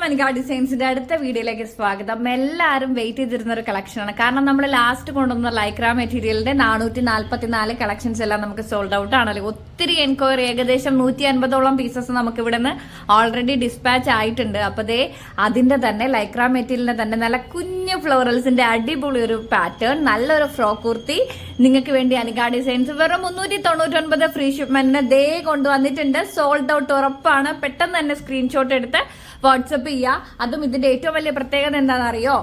നമസ്കാരം ഡിസൈൻസിന്റെ അടുത്ത വീഡിയോയിലേക്ക് സ്വാഗതം. എല്ലാവരും വെയിറ്റ് ചെയ്തിരുന്ന ഒരു കളക്ഷനാണ് കാരണം നമ്മൾ ലാസ്റ്റ് കൊണ്ടുവന്ന ലൈക്ര മെറ്റീരിയലിന്റെ നാനൂറ്റി നാല്പത്തിനാല് കളക്ഷൻസ് എല്ലാം നമുക്ക് സോൾഡ് ഔട്ട് ആണല്ലോ. ഒത്തിരി എൻക്വയറി ഏകദേശം നൂറ്റി അൻപതോളം പീസസ് നമുക്ക് ഇവിടെ നിന്ന് ഓൾറെഡി ഡിസ്പാച്ച് ആയിട്ടുണ്ട്. അപ്പൊ ദേ അതിന്റെ തന്നെ ലൈക്ര മെറ്റീരിയലിന്റെ തന്നെ നല്ല കുഞ്ഞു ഫ്ലോറൽസിന്റെ അടിപൊളി ഒരു പാറ്റേൺ നല്ലൊരു ഫ്രോക്ക് കുർത്തി. നിങ്ങൾക്ക് വേണ്ടി അനിക ഡിസൈൻസ് വെറും മുന്നൂറ്റി തൊണ്ണൂറ്റി ഒൻപത് ഫ്രീ ഷിപ്മെന്റിന് ദേ കൊണ്ടുവന്നിട്ടുണ്ട്. സോൾഡ് ഔട്ട് ഉറപ്പാണ്. പെട്ടെന്ന് തന്നെ സ്ക്രീൻഷോട്ട് എടുത്ത് വാട്സപ്പ് ചെയ്യുക അതും ഇതിന്റെ ഏറ്റവും വലിയ പ്രത്യേകത എന്താണെന്നറിയോ?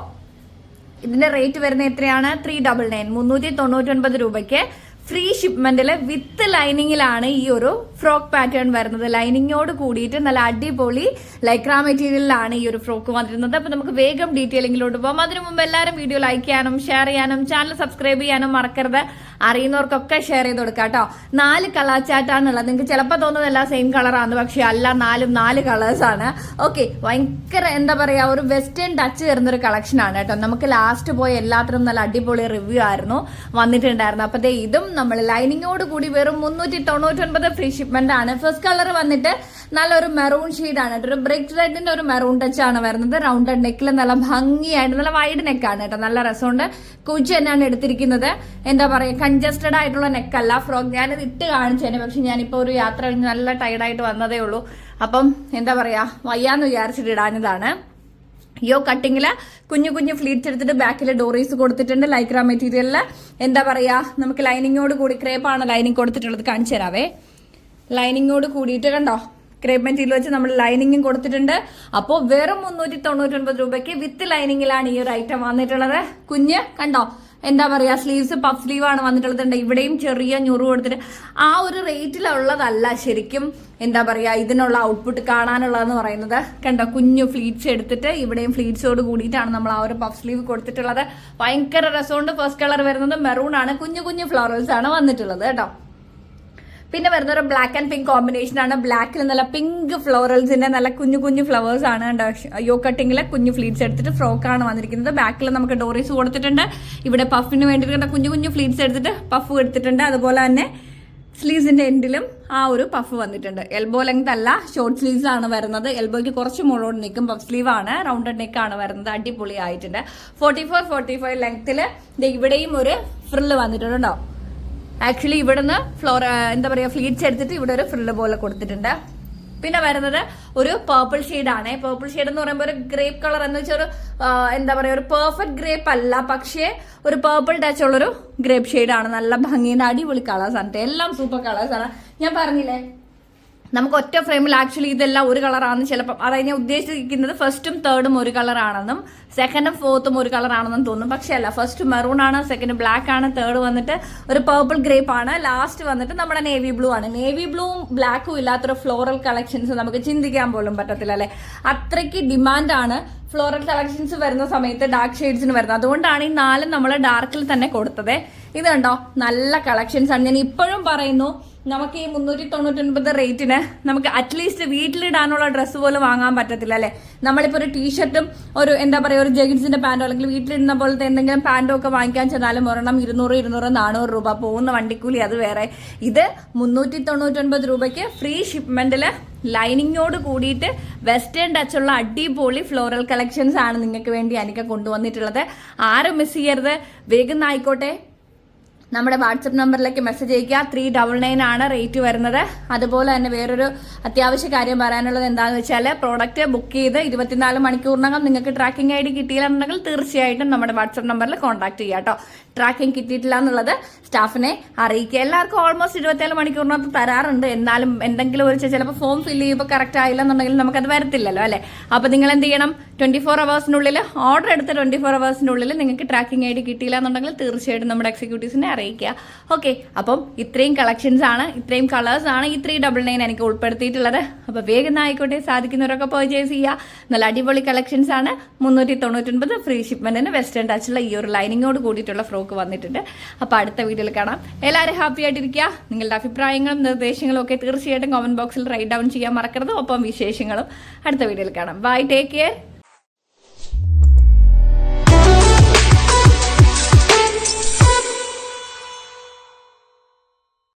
ഇതിന്റെ റേറ്റ് വരുന്നത് എത്രയാണ്? ത്രീ ഡബിൾ നയൻ മുന്നൂറ്റി തൊണ്ണൂറ്റി ഒൻപത് രൂപയ്ക്ക് ഫ്രീ ഷിപ്മെന്റിൽ വിത്ത് ലൈനിങ്ങിലാണ് ഈ ഒരു ഫ്രോക്ക് പാറ്റേൺ വരുന്നത്. ലൈനിങ്ങോട് കൂടിയിട്ട് നല്ല അടിപൊളി ലൈക്രാ മെറ്റീരിയലിലാണ് ഈ ഒരു ഫ്രോക്ക് വന്നിരുന്നത്. അപ്പൊ നമുക്ക് വേഗം ഡീറ്റെയിലിങ്ങിലോട്ട് പോകാം അതിനു മുമ്പ് എല്ലാവരും വീഡിയോ ലൈക്ക് ചെയ്യാനും ഷെയർ ചെയ്യാനും ചാനൽ സബ്സ്ക്രൈബ് ചെയ്യാനും മറക്കരുത്. അറിയുന്നവർക്കൊക്കെ ഷെയർ ചെയ്ത് കൊടുക്കാം കേട്ടോ. നാല് കളർ ചാറ്റാണുള്ളത് നിങ്ങൾക്ക് ചിലപ്പോൾ തോന്നുന്നത് എല്ലാം സെയിം കളറാണ് പക്ഷെ അല്ല നാലും നാല് കളേഴ്സ് ആണ്. ഓക്കെ ഭയങ്കര എന്താ പറയാ ഒരു വെസ്റ്റേൺ ടച്ച് തരുന്നൊരു ആണ് കേട്ടോ. നമുക്ക് ലാസ്റ്റ് പോയ എല്ലാത്തിനും നല്ല അടിപൊളി റിവ്യൂ ആയിരുന്നു വന്നിട്ടുണ്ടായിരുന്നു അപ്പോൾ ഇതും നമ്മൾ ലൈനിങ്ങോട് കൂടി വെറും മുന്നൂറ്റി തൊണ്ണൂറ്റി ഒൻപത് ഫ്രീ ഷിപ്മെന്റ് ആണ്. ഫസ്റ്റ് കളർ വന്നിട്ട് നല്ലൊരു മെറൂൺ ഷെയ്ഡ് ആണ് കേട്ടോ. ഒരു ബ്രേക്ക് റെഡിന്റെ ഒരു മെറൂൺ ടച്ച് ആണ് വരുന്നത്. റൗണ്ട് നെക്കിൽ നല്ല ഭംഗിയായിട്ട് നല്ല വൈഡ് നെക്കാണ് കേട്ടോ. നല്ല രസമുണ്ട്. കുച്ച് തന്നെയാണ് എടുത്തിരിക്കുന്നത്. എന്താ പറയാ കൺജസ്റ്റഡ് ആയിട്ടുള്ള നെക്കല്ല ഫ്രോക്ക് ഞാനിത് ഇട്ട് കാണിച്ചേനെ പക്ഷെ ഞാനിപ്പോ ഒരു യാത്ര കഴിഞ്ഞ് നല്ല ടയർഡായിട്ട് വന്നതേ ഉള്ളൂ. അപ്പം എന്താ പറയാ വയ്യാന്ന് വിചാരിച്ചിട്ട് ഇടാഞ്ഞതാണ്. യോ കട്ടിങ്ങിൽ കുഞ്ഞു കുഞ്ഞു ഫ്ലീറ്റ്സ് എടുത്തിട്ട് ബാക്കിൽ ഡോറീസ് കൊടുത്തിട്ടുണ്ട്. ലൈക്ര മെറ്റീരിയലിൽ എന്താ പറയാ നമുക്ക് ലൈനിങ്ങോട് കൂടി ക്രേപ്പാണ് ലൈനിങ് കൊടുത്തിട്ടുള്ളത്. കാണിച്ചു തരാവേ. ലൈനിങ്ങോട് കൂടിയിട്ട് കണ്ടോ? ക്രേപ്പ് മെറ്റീരിയൽ വെച്ച് നമ്മൾ ലൈനിങ്ങും കൊടുത്തിട്ടുണ്ട്. അപ്പോൾ വെറും മുന്നൂറ്റി തൊണ്ണൂറ്റി ഒൻപത് രൂപയ്ക്ക് വിത്ത് ലൈനിങ്ങിലാണ് ഈ ഒരു ഐറ്റം വന്നിട്ടുള്ളത്. കുഞ്ഞ് കണ്ടോ? എന്താ പറയാ സ്ലീവ്സ് പഫ് സ്ലീവ് ആണ് വന്നിട്ടുള്ളത് ഇവിടെയും ചെറിയ ഞുറു കൊടുത്തിട്ട് ആ ഒരു റേറ്റിലുള്ളതല്ല ശരിക്കും എന്താ പറയാ ഇതിനുള്ള ഔട്ട്പുട്ട് കാണാനുള്ളതെന്ന് പറയുന്നത്. കണ്ടോ കുഞ്ഞു ഫ്ലീറ്റ്സ് എടുത്തിട്ട് ഇവിടെയും ഫ്ലീറ്റ്സോട് കൂടിയിട്ടാണ് നമ്മൾ ആ ഒരു പഫ് സ്ലീവ് കൊടുത്തിട്ടുള്ളത്. ഭയങ്കര രസമുണ്ട്. ഫസ്റ്റ് കളർ വരുന്നത് മെറൂൺ ആണ്. കുഞ്ഞു കുഞ്ഞു ഫ്ലോറൽസ് ആണ് വന്നിട്ടുള്ളത് കേട്ടോ. പിന്നെ വരുന്ന ഒരു ബ്ലാക്ക് ആൻഡ് പിങ്ക് കോമ്പിനേഷൻ ആണ്. ബ്ലാക്കിൽ നല്ല പിങ്ക് ഫ്ലോറൽസിന്റെ നല്ല കുഞ്ഞു കുഞ്ഞു ഫ്ലവേഴ്സ് ആണ് കണ്ടോ? യോ കട്ടിങ്ങിലെ കുഞ്ഞു ഫ്ലീറ്റ്സ് എടുത്തിട്ട് ഫ്രോക്ക് ആണ് വന്നിരിക്കുന്നത്. ബാക്കിൽ നമുക്ക് ഡോറീസ് കൊടുത്തിട്ടുണ്ട്. ഇവിടെ പഫിന് വേണ്ടിയിട്ട് കുഞ്ഞു കുഞ്ഞു ഫ്ലീറ്റ്സ് എടുത്തിട്ട് പഫ് എടുത്തിട്ടുണ്ട്. അതുപോലെ തന്നെ സ്ലീവ്സിന്റെ എൻഡിലും ആ ഒരു പഫ് വന്നിട്ടുണ്ട്. എൽബോ ലെങ്ത് അല്ല ഷോർട്ട് സ്ലീവ്സ് ആണ് വരുന്നത്. എൽബോയ്ക്ക് കുറച്ച് മുകളോട് നിൽക്കും. പഫ് സ്ലീവ് ആണ് റൗണ്ടഡ് നെക്ക് ആണ് വരുന്നത്. അടിപൊളി ആയിട്ടുണ്ട് ഫോർട്ടി ഫോർ ഫോർട്ടി ഫൈവ് ലെങ്ത്തിൽ ഇവിടെയും ഒരു ഫ്രില്ല് വന്നിട്ടുണ്ടോ ആക്ച്വലി ഇവിടുന്ന് ഫ്ലോർ എന്താ പറയുക ഫ്ലീറ്റ്സ് എടുത്തിട്ട് ഇവിടെ ഒരു ഫ്രില്ല് പോലെ കൊടുത്തിട്ടുണ്ട്. പിന്നെ വരുന്നത് ഒരു പേർപ്പിൾ ആണ്. പേർപ്പിൾ ഷെയ്ഡ് എന്ന് പറയുമ്പോൾ ഒരു ഗ്രേപ്പ് കളർ എന്ന് വെച്ചാൽ ഒരു എന്താ പറയുക ഒരു പെർഫെക്റ്റ് ഗ്രേപ്പ് അല്ല. പക്ഷേ ഒരു പേർപ്പിൾ ടച്ച് ഉള്ളൊരു ഗ്രേപ്പ് ആണ്. നല്ല ഭംഗിയുടെ അടിപൊളി കളേഴ്സ് ആണ്. ട്ടോ. എല്ലാം സൂപ്പർ കളേഴ്സ് ആണ്. ഞാൻ പറഞ്ഞില്ലേ നമുക്ക് ഒറ്റ ഫ്രെയിമിൽ ആക്ച്വലി ഇതെല്ലാം ഒരു കളറാണെന്ന് ചിലപ്പോൾ അതായത് ഞാൻ ഉദ്ദേശിക്കുന്നത് ഫസ്റ്റും തേർഡും ഒരു കളറാണെന്നും സെക്കൻഡും ഫോർത്തും ഒരു കളറാണെന്നും തോന്നും. പക്ഷേ അല്ല ഫസ്റ്റ് മെറൂൺ ആണ് സെക്കൻഡ് ബ്ലാക്ക് ആണ് തേർഡ് വന്നിട്ട് ഒരു പേർപ്പിൾ ഗ്രേപ്പ് ആണ് ലാസ്റ്റ് വന്നിട്ട് നമ്മുടെ നേവി ബ്ലൂ ആണ്. നേവി ബ്ലൂവും ബ്ലാക്കും ഇല്ലാത്തൊരു ഫ്ലോറൽ കളക്ഷൻസ് നമുക്ക് ചിന്തിക്കാൻ പോലും പറ്റത്തില്ല അല്ലെ? അത്രയ്ക്ക് ഡിമാൻഡാണ് ഫ്ലോറൽ കളക്ഷൻസ് വരുന്ന സമയത്ത് ഡാർക്ക് ഷെയ്ഡ്സിന് വരുന്നത്. അതുകൊണ്ടാണ് ഈ നാലും നമ്മൾ ഡാർക്കിൽ തന്നെ കൊടുത്തത്. ഇത് കണ്ടോ? നല്ല കളക്ഷൻസ് ആണ്. ഞാൻ ഇപ്പോഴും പറയുന്നു നമുക്ക് ഈ മുന്നൂറ്റി തൊണ്ണൂറ്റൊൻപത് റേറ്റിന് നമുക്ക് അറ്റ്ലീസ്റ്റ് വീട്ടിലിടാനുള്ള ഡ്രസ്സ് പോലും വാങ്ങാൻ പറ്റത്തില്ല അല്ലേ? നമ്മളിപ്പോൾ ഒരു ടീഷർട്ടും ഒരു എന്താ പറയുക ഒരു ജഗിൻസിന്റെ പാന്റോ അല്ലെങ്കിൽ വീട്ടിലിടുന്ന പോലത്തെ എന്തെങ്കിലും പാന്റോ ഒക്കെ വാങ്ങിക്കാൻ ചെന്നാലും ഒരെണ്ണം ഇരുന്നൂറ് ഇരുന്നൂറ് നാനൂറ് രൂപ പോകുന്ന വണ്ടിക്കൂലി അത് വേറെ. ഇത് മുന്നൂറ്റി തൊണ്ണൂറ്റൊൻപത് രൂപയ്ക്ക് ഫ്രീ ഷിപ്മെന്റിൽ ലൈനിങ്ങോട് കൂടിയിട്ട് വെസ്റ്റേൺ ടച്ചുള്ള അടിപൊളി ഫ്ലോറൽ കളക്ഷൻസ് ആണ് നിങ്ങൾക്ക് വേണ്ടി എനിക്ക് കൊണ്ടുവന്നിട്ടുള്ളത്. ആരും മിസ് ചെയ്യരുത്. വേഗം ആയിക്കോട്ടെ. നമ്മുടെ വാട്സപ്പ് നമ്പറിലേക്ക് മെസ്സേജ് അയക്കുക ത്രീ ഡബിൾ നയൻ ആണ് റേറ്റ് വരുന്നത്. അതുപോലെ തന്നെ വേറൊരു അത്യാവശ്യ കാര്യം പറയാനുള്ളത് എന്താണെന്ന് വെച്ചാൽ പ്രോഡക്റ്റ് ബുക്ക് ചെയ്ത് ഇരുപത്തിനാല് മണിക്കൂറിനകം നിങ്ങൾക്ക് ട്രാക്കിംഗ് ഐ ഡി കിട്ടിയില്ലെന്നുണ്ടെങ്കിൽ തീർച്ചയായിട്ടും നമ്മുടെ വാട്സപ്പ് നമ്പറിൽ കോൺടാക്ട് ചെയ്യുക കേട്ടോ. ട്രാക്കിംഗ് കിട്ടിയിട്ടില്ല എന്നുള്ളത് സ്റ്റാഫിനെ അറിയിക്കുക. എല്ലാവർക്കും ഓൾമോസ്റ്റ് ഇരുപത്തിനാല് മണിക്കൂറിനകത്ത് തരാറുണ്ട്. എന്നാലും എന്തെങ്കിലും ഒരു ചിലപ്പോൾ ഫോം ഫില്ല് ചെയ്യുമ്പോൾ കറക്റ്റ് ആയില്ല എന്നുണ്ടെങ്കിൽ നമുക്കത് വരത്തില്ലല്ലോ അല്ലേ? അപ്പോൾ നിങ്ങൾ എന്ത് ചെയ്യണം? ട്വന്റി ഫോർ അവേഴ്സിനുള്ളിൽ ഓർഡർ എടുത്ത ട്വന്റി ഫോർ അവേഴ്സിനുള്ളിൽ നിങ്ങൾക്ക് ട്രാക്കിംഗ് ഐ ഡി കിട്ടിയില്ല എന്നുണ്ടെങ്കിൽ തീർച്ചയായിട്ടും നമ്മുടെ എക്സിക്യൂട്ടീവ്സിനെ അറിയിക്കുക. ഓക്കെ അപ്പം ഇത്രയും കളക്ഷൻസ് ആണ് ഇത്രയും കളേഴ്സ് ആണ് ഈ ത്രീ ഡബിൾ നയൻ എനിക്ക് ഉൾപ്പെടുത്തിയിട്ടുള്ളത്. അപ്പോൾ വേഗം ആയിക്കോട്ടെ സാധിക്കുന്നവരൊക്കെ പർച്ചേസ് ചെയ്യുക. നല്ല അടിപൊളി കളക്ഷൻസ് ആണ്. മുന്നൂറ്റി തൊണ്ണൂറ്റൊൻപത് ഫ്രീ ഷിപ്മെന്റിന് വെസ്റ്റേൺ ടച്ചുള്ള ഈ ഒരു ലൈനിങ്ങോട് കൂടിയിട്ടുള്ള ഫ്രോക്ക് വന്നിട്ടുണ്ട്. അപ്പോൾ അടുത്ത വീഡിയോയിൽ കാണാം. എല്ലാവരും ഹാപ്പി ആയിട്ടിരിക്കുക. നിങ്ങളുടെ അഭിപ്രായങ്ങളും നിർദ്ദേശങ്ങളും ഒക്കെ തീർച്ചയായിട്ടും കമന്റ് ബോക്സിൽ റൈറ്റ് ഡൗൺ ചെയ്യാൻ മറക്കരുത്. ഒപ്പം വിശേഷങ്ങളും അടുത്ത വീഡിയോയിൽ കാണാം. Bye take care